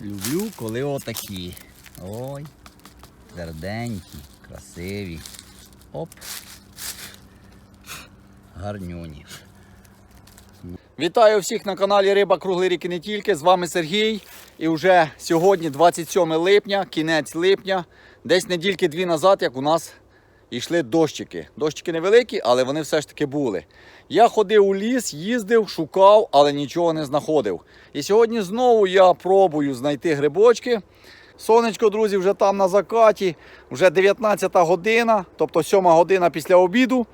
Люблю, коли отакі. Ой, тверденькі, красиві. Оп. Гарнюні. Вітаю всіх на каналі Риба Круглий рік і не тільки. З вами Сергій. І вже сьогодні 27 липня, кінець липня, десь недільки дві назад, як у нас йшли дощики. Дощики невеликі, але вони все ж таки були. Я ходив у ліс, їздив, шукав, але нічого не знаходив. І сьогодні знову я пробую знайти грибочки. Сонечко, друзі, вже там на закаті, вже 19 година, тобто 7 година після обіду.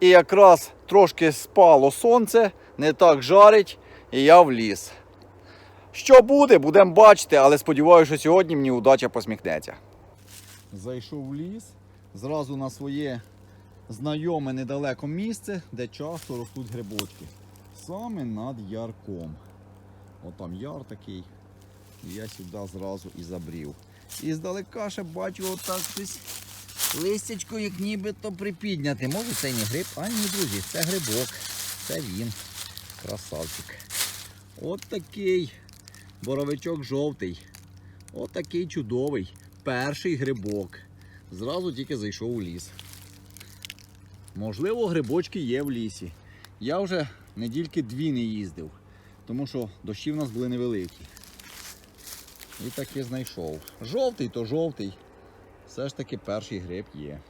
І якраз трошки спало сонце, не так жарить, і я в ліс. Що буде, будемо бачити, але сподіваюся, що сьогодні мені удача посміхнеться. Зайшов в ліс, зразу на своє знайоме недалеко місце, де часто ростуть грибочки. Саме над ярком. От там яр такий. І я сюди зразу і забрів. І здалека ще бачу отак щось. Листячко, як нібито припідняти. Може це не гриб? А ні, друзі, це грибок. Це він. Красавчик. От такий боровичок жовтий. От такий чудовий. Перший грибок. Зразу тільки зайшов у ліс. Можливо, грибочки є в лісі. Я вже недільки дві не їздив, тому що дощі в нас були невеликі. І таки знайшов. Жовтий то жовтий. Все ж таки перший гриб є.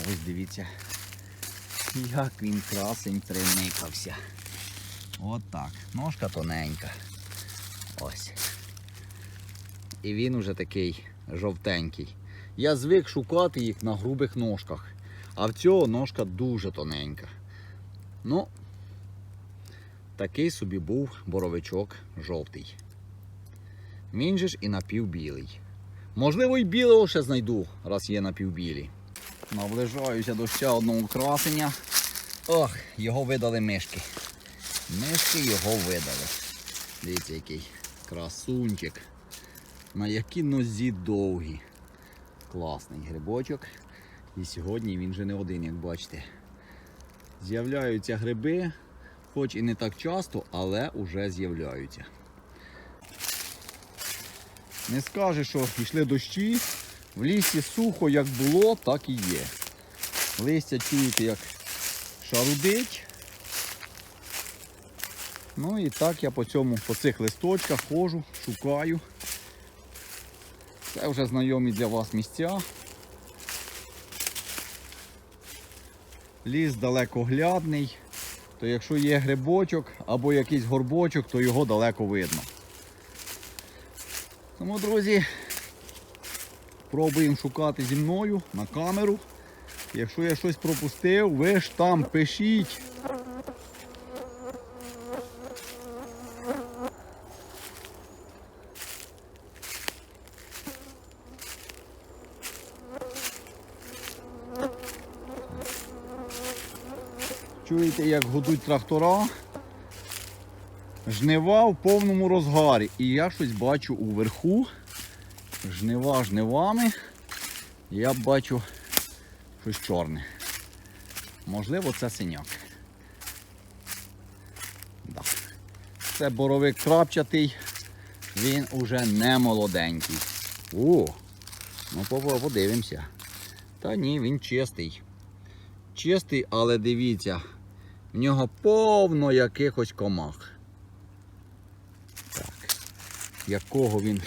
Ось дивіться, як він красень приникався. От так. Ножка тоненька. Ось. І він уже такий жовтенький. Я звик шукати їх на грубих ножках. А в цього ножка дуже тоненька. Ну, такий собі був боровичок жовтий. Він же ж і напівбілий. Можливо, і білого ще знайду, раз є напівбілі. Наближаюся до ще одного красення. Ох, його видали мишки. Мишки його видали. Дивіться, який красунчик. На які нозі довгі. Класний грибочок. І сьогодні він вже не один, як бачите. З'являються гриби, хоч і не так часто, але вже з'являються. Не скаже, що йшли дощі, в лісі сухо як було, так і є. Листя чуєте, як шарудить. Ну і так я по цьому, по цих листочках ходжу, шукаю. Це вже знайомі для вас місця. Ліс далекоглядний, то якщо є грибочок або якийсь горбочок, то його далеко видно. Тому, друзі, пробуємо шукати зі мною на камеру. Якщо я щось пропустив, ви ж там пишіть. Чуєте, як гудуть трактора? Жнива в повному розгарі. І я щось бачу уверху. Жнива жнивами. Я бачу щось чорне. Можливо, це синяк. Да. Це боровик крапчатий. Він уже не молоденький. О! Ну подивимося. Та ні, він чистий. Чистий, але дивіться, в нього повно якихось комах. Так. Якого він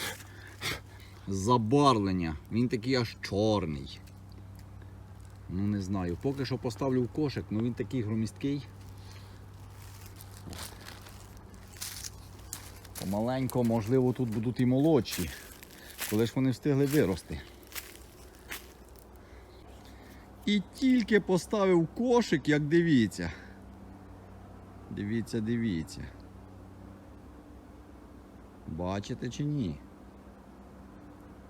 забарвлення. Він такий аж чорний. Ну не знаю. Поки що поставлю в кошик, ну він такий громісткий. Помаленько, можливо, тут будуть і молодші. Коли ж вони встигли вирости. І тільки поставив кошик, як дивіться. Дивіться, дивіться. Бачите чи ні?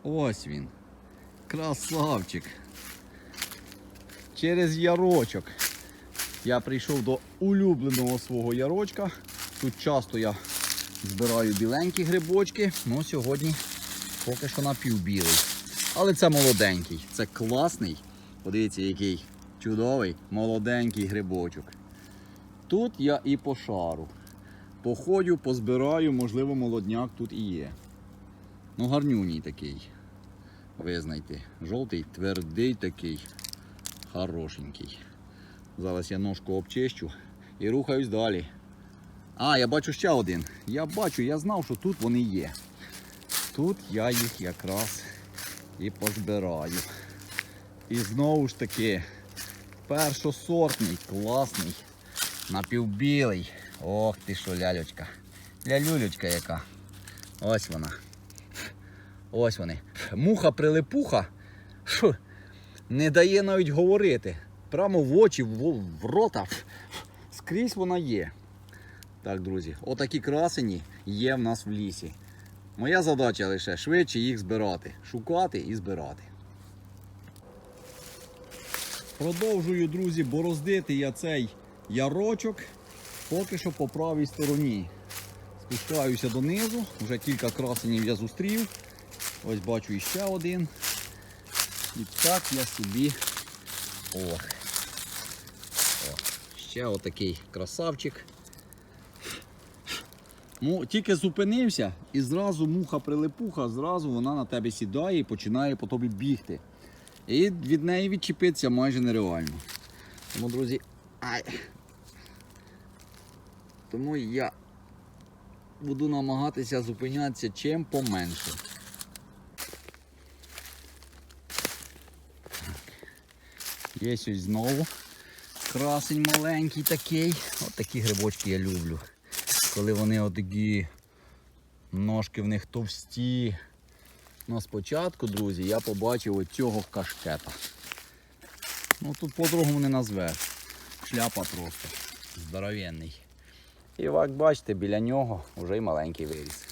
Ось він. Красавчик. Через ярочок. Я прийшов до улюбленого свого ярочка. Тут часто я збираю біленькі грибочки, ну сьогодні поки що напівбілий. Але це молоденький, це класний. Подивіться, який чудовий молоденький грибочок. Тут я і по шару. Походю, позбираю, можливо, молодняк тут і є. Ну, гарнюній такий. Визнайте. Жовтий, твердий такий, хорошенький. Зараз я ножку обчищу і рухаюсь далі. А, я бачу ще один. Я бачу, я знав, що тут вони є. Тут я їх якраз і позбираю. І знову ж таки, першосортний, класний, напівбілий. Ох ти що, лялючка. Лялюлючка яка. Ось вона. Ось вони. Муха прилипуха. Не дає навіть говорити. Прямо в очі, в, в рота. Скрізь вона є. Так, друзі, отакі красені є в нас в лісі. Моя задача лише швидше їх збирати, шукати і збирати. Продовжую, друзі, бороздити я цей ярочок поки що по правій стороні. Спускаюся донизу, вже кілька красенів я зустрів. Ось бачу іще один. І так я собі. Ох. О, ще отакий красавчик. Ну, тільки зупинився і зразу муха прилипуха, зразу вона на тебе сідає і починає по тобі бігти. І від неї відчепитися майже нереально. Тому, друзі, ай. Тому я буду намагатися зупинятися чим поменше. Є ось знову красень маленький такий. От такі грибочки я люблю. Коли вони отакі ножки в них товсті. Ну, спочатку, друзі, я побачив оцього кашкета. Ну тут по-другому не назвеш. Шляпа просто здоровенний. І як бачите, біля нього вже й маленький виріс.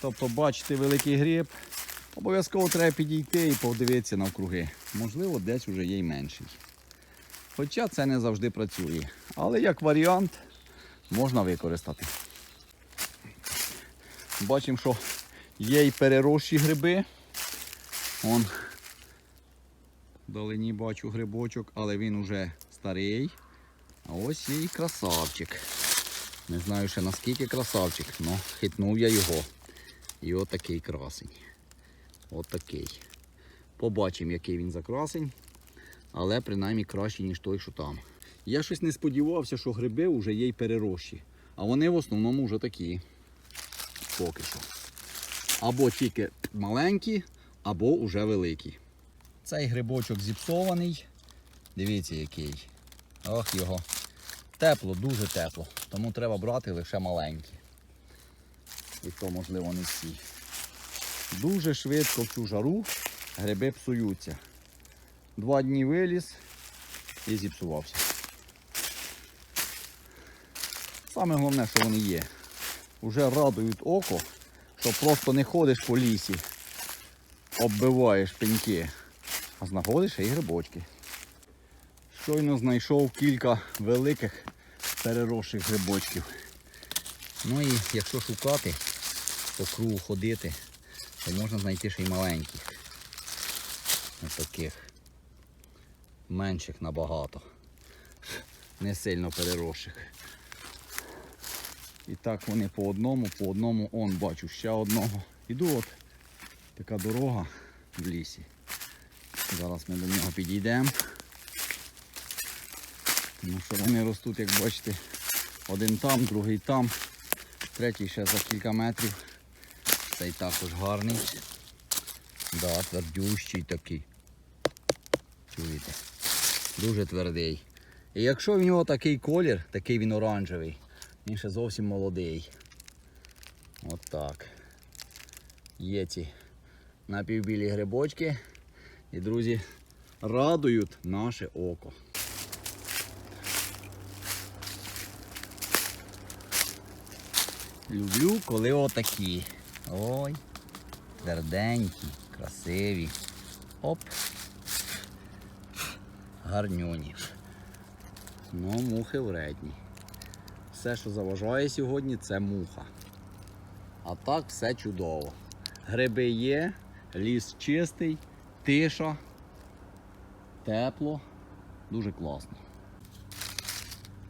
Тобто, бачите великий гриб, обов'язково треба підійти і подивитися навкруги. Можливо, десь вже є й менший. Хоча це не завжди працює. Але як варіант можна використати. Бачимо, що є й переросші гриби. Вон вдалині бачу грибочок, але він уже старий. А ось є і красавчик. Не знаю ще наскільки красавчик, але хитнув я його. І отакий красень. Отакий. Побачимо, який він за красень. Але принаймні кращий, ніж той, що там. Я щось не сподівався, що гриби вже є й перерощі. А вони в основному вже такі. Поки що. Або тільки маленькі, або вже великі. Цей грибочок зіпсований. Дивіться який. Ох його. Тепло, дуже тепло. Тому треба брати лише маленькі. І то, можливо, не всі. Дуже швидко в цю жару гриби псуються. Два дні виліз і зіпсувався. Саме головне, що вони є. Уже радують око, що просто не ходиш по лісі, оббиваєш пеньки, а знаходиш і грибочки. Щойно знайшов кілька великих переросших грибочків. Ну і якщо шукати, по кругу ходити, то можна знайти ще й маленьких. Ось таких. Менших набагато. Не сильно переросших. І так вони по одному, по одному, он бачу ще одного. Іду от така дорога в лісі. Зараз ми до нього підійдемо. Тому що вони ростуть, як бачите, один там, другий там, третій ще за кілька метрів. Цей також гарний. Да, твердющий такий. Чуєте? Дуже твердий. І якщо в нього такий колір, такий він оранжевий, він ще зовсім молодий. От так. Є ці напівбілі грибочки. І, друзі, радують наше око. Люблю, коли отакі. Ой, тверденькі, красиві. Оп. Гарнюні. Ну, мухи вредні. Все, що заважає сьогодні, це муха. А так все чудово. Гриби є, ліс чистий, тиша, тепло, дуже класно.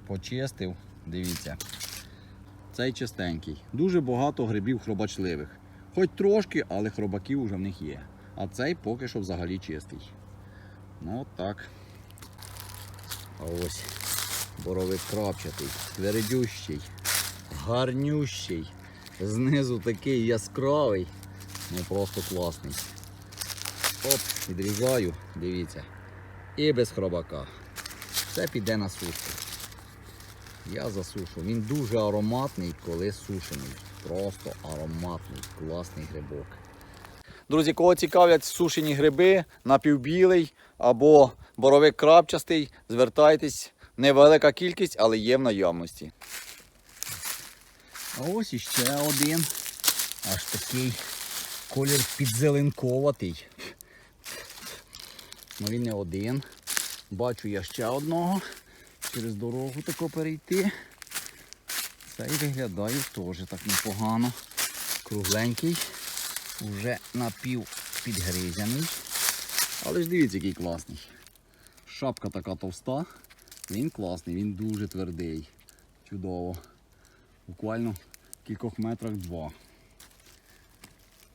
Почистив, дивіться. Цей чистенький. Дуже багато грибів хробачливих. Хоч трошки, але хробаків вже в них є. А цей поки що взагалі чистий. Ну так. Ось боровик крапчатий, твердющий, гарнющий. Знизу такий яскравий. Ну просто класний. Оп, відрізаю, дивіться. І без хробака. Це піде на сушку. Я засушу. Він дуже ароматний, коли сушений. Просто ароматний, класний грибок. Друзі, кого цікавлять сушені гриби, напівбілий або боровик крапчастий, звертайтесь. Невелика кількість, але є в наявності. А ось іще один. Аж такий колір підзеленковатий. Ну він не один. Бачу я ще одного. Через дорогу тако перейти. Цей виглядає теж так непогано. Кругленький. Уже напів підгризяний. Але ж дивіться, який класний. Шапка така товста. Він класний, він дуже твердий. Чудово. Буквально в кількох метрах два.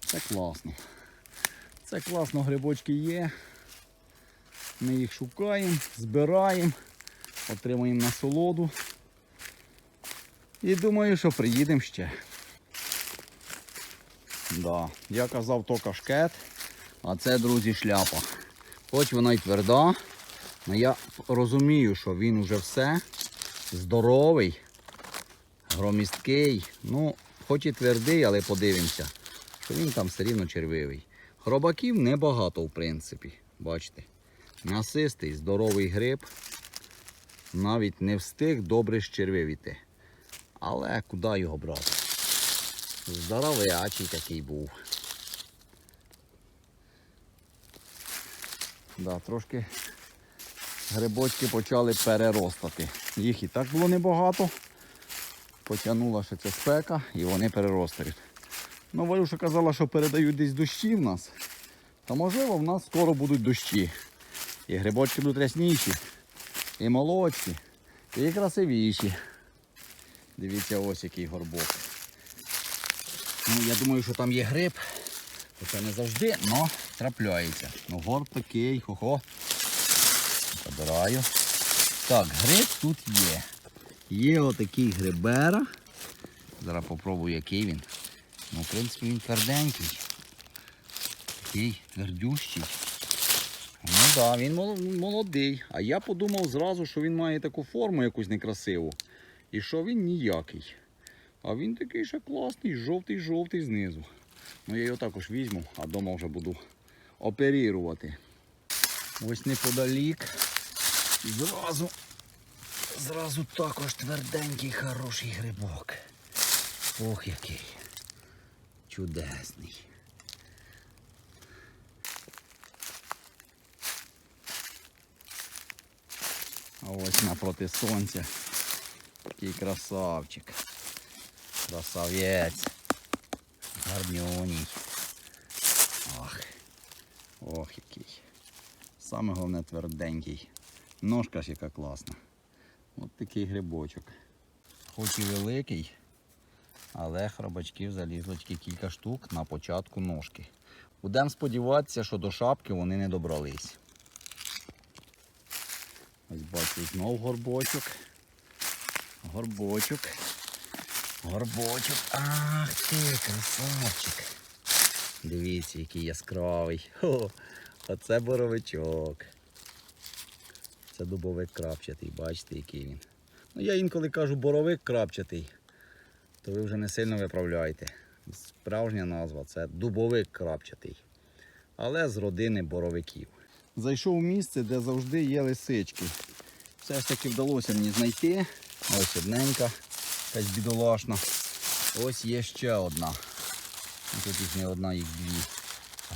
Це класно. Це класно, грибочки є. Ми їх шукаємо, збираємо, отримуємо насолоду. І думаю, що приїдемо ще. Да. Я казав то кашкет, а це, друзі, шляпа. Хоч вона й тверда, але я розумію, що він уже все здоровий, громісткий. Ну, хоч і твердий, але подивимося, що він там все рівно червивий. Хробаків небагато, в принципі. Бачите. М'ясистий, здоровий гриб. Навіть не встиг добре щервивіти. Але куди його брати? Здоровячий такий був. Да, трошки грибочки почали переростати. Їх і так було небагато. Потягнула ще ця спека і вони переростають. Ну, Валюша казала, що передають десь дощі в нас. Та можливо в нас скоро будуть дощі. І грибочки будуть рясніші, і молодші, і красивіші. Дивіться, ось який горбок. Ну, я думаю, що там є гриб. Хоча не завжди, але трапляється. Ну, горб такий, хо-хо. Забираю. Так, гриб тут є. Є отакий грибера. Зараз попробую, який він. Ну, в принципі, він тверденький. Такий твердющий. Ну так, да, він молодий. А я подумав зразу, що він має таку форму якусь некрасиву. І що він ніякий. А він такий ще класний, жовтий-жовтий знизу. Ну я його також візьму, а вдома вже буду оперувати. Ось неподалік. Зразу, зразу також тверденький, хороший грибок. Ох який. Чудесний. А ось напроти сонця. Такий красавчик. Красавець. Гарнюній. Ох. Ох який. Саме головне тверденький. Ножка ж яка класна. От такий грибочок. Хоч і великий, але хробачків залізло тільки кілька штук на початку ножки. Будемо сподіватися, що до шапки вони не добрались. Ось бачу знов горбочок. Горбочок. Горбочок. Ах ти, красавчик. Дивіться, який яскравий. Оце боровичок. Це дубовик крапчатий, бачите, який він. Ну я інколи кажу боровик крапчатий, то ви вже не сильно виправляєте. Справжня назва це дубовик крапчатий. Але з родини боровиків. Зайшов у місце, де завжди є лисички. Все ж таки вдалося мені знайти. Ось одненька, якась бідолашна. Ось є ще одна. Ну, Тут їх не одна, їх дві.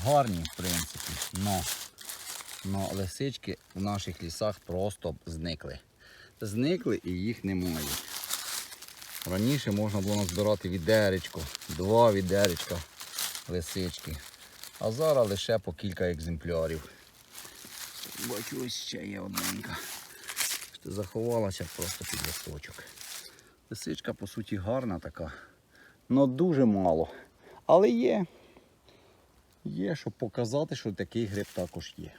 Гарні, в принципі. Но, но лисички в наших лісах просто зникли. Зникли і їх немає. Раніше можна було назбирати відеречко, два відеречка лисички. А зараз лише по кілька екземплярів. Бачу, ось ще є одненька. Заховалася просто під листочок. Лисичка, по суті, гарна така. Ну дуже мало. Але є. Є, щоб показати, що такий гриб також є.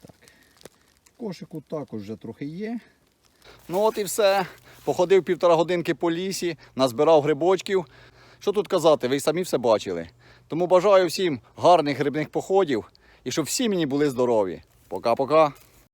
Так. В кошику також вже трохи є. Ну от і все. Походив півтора годинки по лісі, назбирав грибочків. Що тут казати, ви й самі все бачили. Тому бажаю всім гарних грибних походів і щоб всі мені були здорові. Пока-пока.